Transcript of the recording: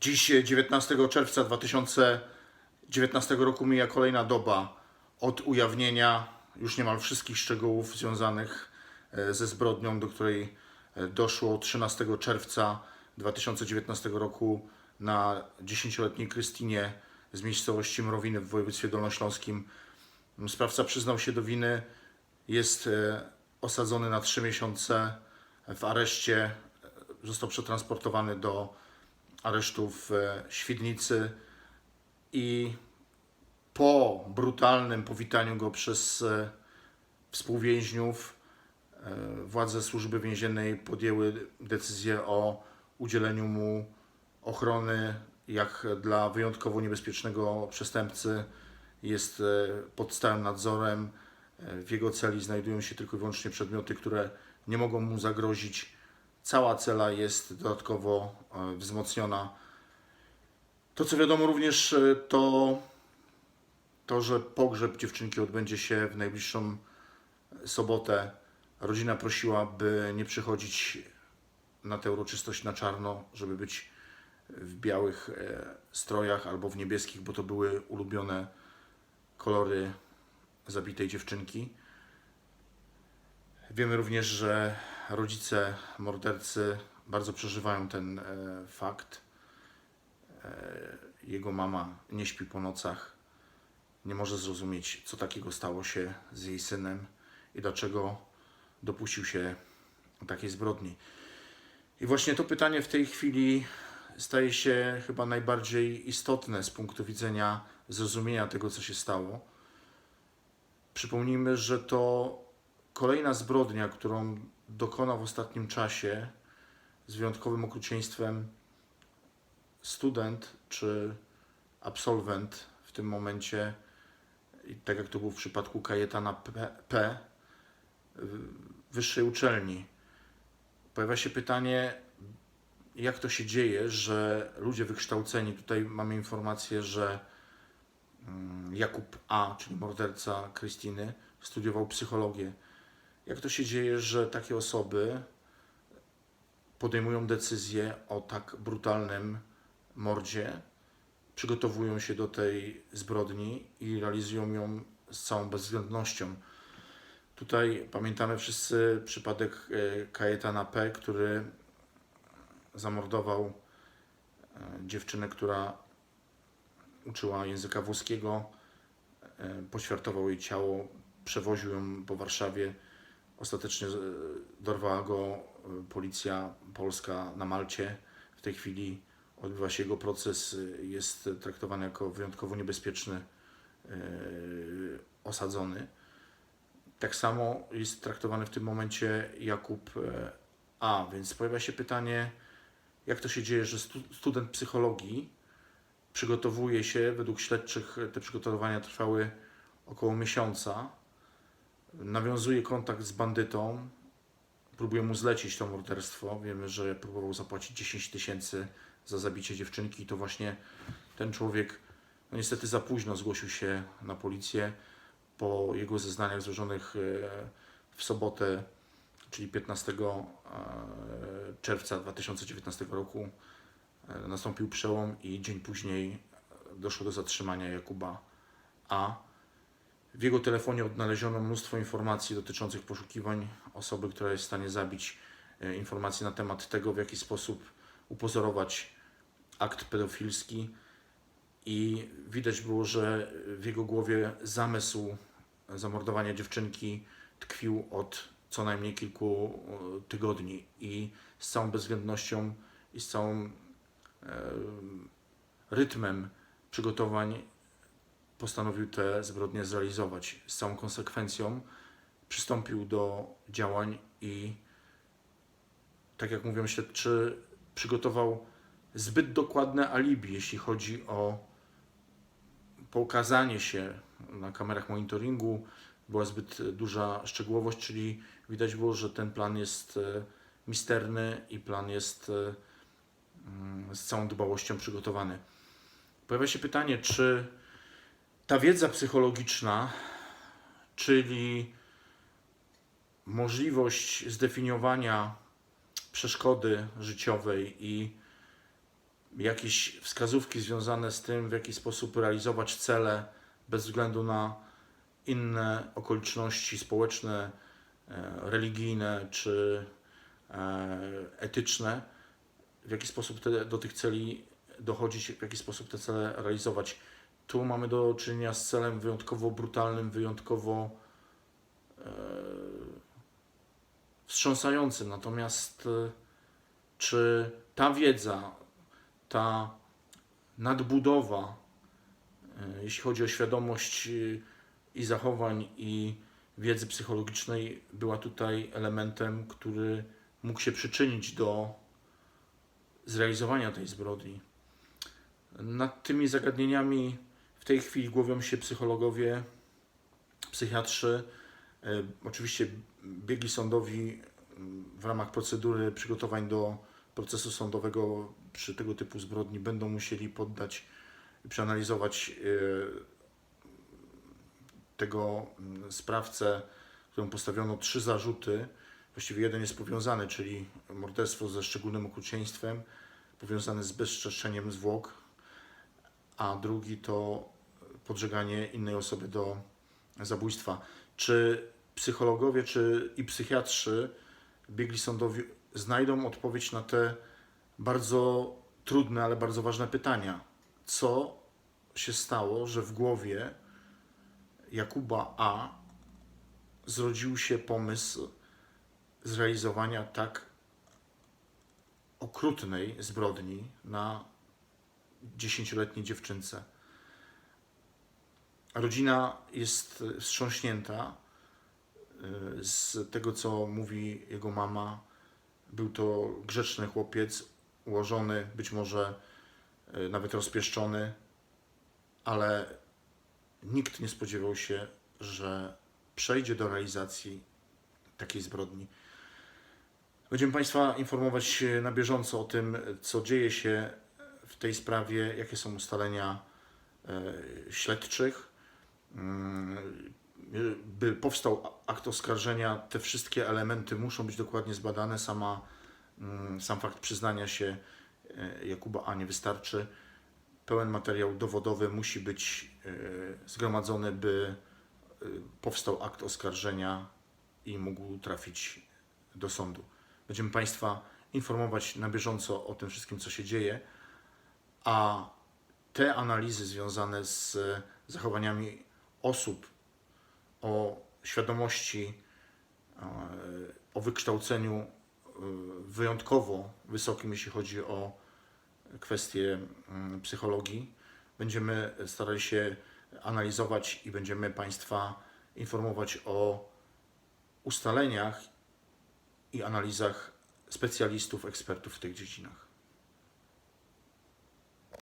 Dziś 19 czerwca 2019 roku mija kolejna doba od ujawnienia już niemal wszystkich szczegółów związanych e, ze zbrodnią, do której e, doszło 13 czerwca 2019 roku na 10-letniej Krystynie z miejscowości Mrowiny w województwie dolnośląskim. Sprawca przyznał się do winy, jest e, osadzony na 3 miesiące w areszcie, e, został przetransportowany do aresztu w e, Świdnicy i po brutalnym powitaniu go przez e, współwięźniów e, władze służby więziennej podjęły decyzję o udzieleniu mu ochrony jak dla wyjątkowo niebezpiecznego przestępcy jest pod stałym nadzorem. W jego celi znajdują się tylko i wyłącznie przedmioty, które nie mogą mu zagrozić. Cała cela jest dodatkowo e, wzmocniona. To, co wiadomo również, e, to to, że pogrzeb dziewczynki odbędzie się w najbliższą sobotę. Rodzina prosiła, by nie przychodzić na tę uroczystość na czarno, żeby być w białych e, strojach albo w niebieskich, bo to były ulubione kolory zabitej dziewczynki. Wiemy również, że rodzice mordercy bardzo przeżywają ten e, fakt. E, jego mama nie śpi po nocach, nie może zrozumieć, co takiego stało się z jej synem i dlaczego dopuścił się takiej zbrodni. I właśnie to pytanie w tej chwili staje się chyba najbardziej istotne z punktu widzenia zrozumienia tego, co się stało. Przypomnijmy, że to kolejna zbrodnia, którą dokonał w ostatnim czasie z wyjątkowym okrucieństwem student czy absolwent w tym momencie, tak jak to było w przypadku Kajetana P, P wyższej uczelni. Pojawia się pytanie, jak to się dzieje, że ludzie wykształceni, tutaj mamy informację, że mm, Jakub A., czyli morderca Krystyny, studiował psychologię. Jak to się dzieje, że takie osoby podejmują decyzję o tak brutalnym mordzie, przygotowują się do tej zbrodni i realizują ją z całą bezwzględnością. Tutaj pamiętamy wszyscy przypadek e, Kajetana P., który zamordował e, dziewczynę, która uczyła języka włoskiego, e, poćwiartował jej ciało, przewoził ją po Warszawie. Ostatecznie e, dorwała go e, policja polska na Malcie. W tej chwili odbywa się jego proces, e, jest traktowany jako wyjątkowo niebezpieczny osadzony. Tak samo jest traktowany w tym momencie Jakub A, więc pojawia się pytanie, jak to się dzieje, że stu, student psychologii przygotowuje się, według śledczych te przygotowania trwały około miesiąca, nawiązuje kontakt z bandytą, próbuje mu zlecić to morderstwo. Wiemy, że próbował zapłacić 10 tysięcy za zabicie dziewczynki i to właśnie ten człowiek, no niestety za późno zgłosił się na policję po jego zeznaniach złożonych e, w sobotę, czyli 15 e, czerwca 2019 roku, e, nastąpił przełom i dzień później doszło do zatrzymania Jakuba A. W jego telefonie odnaleziono mnóstwo informacji dotyczących poszukiwań osoby, która jest w stanie zabić, e, informacji na temat tego, w jaki sposób upozorować akt pedofilski. I widać było, że w jego głowie zamysł zamordowania dziewczynki tkwił od co najmniej kilku e, tygodni. I z całą bezwzględnością i z całym e, rytmem przygotowań postanowił te zbrodnie zrealizować. Z całą konsekwencją przystąpił do działań i tak jak mówią śledczy, przygotował zbyt dokładne alibi, jeśli chodzi o pokazanie się na kamerach monitoringu. Była zbyt duża szczegółowość, czyli widać było, że ten plan jest e, misterny i plan jest e, mm, z całą dbałością przygotowany. Pojawia się pytanie, czy ta wiedza psychologiczna, czyli możliwość zdefiniowania przeszkody życiowej i jakieś wskazówki związane z tym, w jaki sposób realizować cele bez względu na inne okoliczności społeczne, e, religijne czy e, etyczne, w jaki sposób te, do tych celi dochodzić, w jaki sposób te cele realizować. Tu mamy do czynienia z celem wyjątkowo brutalnym, wyjątkowo e, wstrząsającym. Natomiast e, czy ta wiedza, ta nadbudowa, e, jeśli chodzi o świadomość e, i zachowań, i wiedzy psychologicznej, była tutaj elementem, który mógł się przyczynić do zrealizowania tej zbrodni. Nad tymi zagadnieniami tej chwili głowią się psychologowie, psychiatrzy. E, Oczywiście biegi sądowi m, w ramach procedury przygotowań do procesu sądowego przy tego typu zbrodni będą musieli poddać i przeanalizować e, tego mm, sprawcę, któremu postawiono trzy zarzuty. Właściwie jeden jest powiązany, czyli morderstwo ze szczególnym okrucieństwem, powiązane z bezczeszczeniem zwłok, a drugi to podżeganie innej osoby do zabójstwa. Czy psychologowie, czy i psychiatrzy, biegli sądowi znajdą odpowiedź na te bardzo trudne, ale bardzo ważne pytania? Co się stało, że w głowie Jakuba A zrodził się pomysł zrealizowania tak okrutnej zbrodni na dziesięcioletniej dziewczynce. Rodzina jest wstrząśnięta y, z tego, co mówi jego mama. Był to grzeczny chłopiec, ułożony, być może y, nawet rozpieszczony, ale nikt nie spodziewał się, że przejdzie do realizacji takiej zbrodni. Będziemy Państwa informować na bieżąco o tym, co dzieje się w tej sprawie, jakie są ustalenia e, śledczych. Mm, By powstał akt oskarżenia, te wszystkie elementy muszą być dokładnie zbadane. Sama, mm, sam fakt przyznania się e, Jakuba A nie wystarczy. Pełen materiał dowodowy musi być e, zgromadzony, by e, powstał akt oskarżenia i mógł trafić do sądu. Będziemy Państwa informować na bieżąco o tym wszystkim, co się dzieje, a te analizy związane z zachowaniami osób, o świadomości, e, o wykształceniu e, wyjątkowo wysokim, jeśli chodzi o kwestie psychologii, będziemy starali się analizować i będziemy Państwa informować o ustaleniach i analizach specjalistów, ekspertów w tych dziedzinach.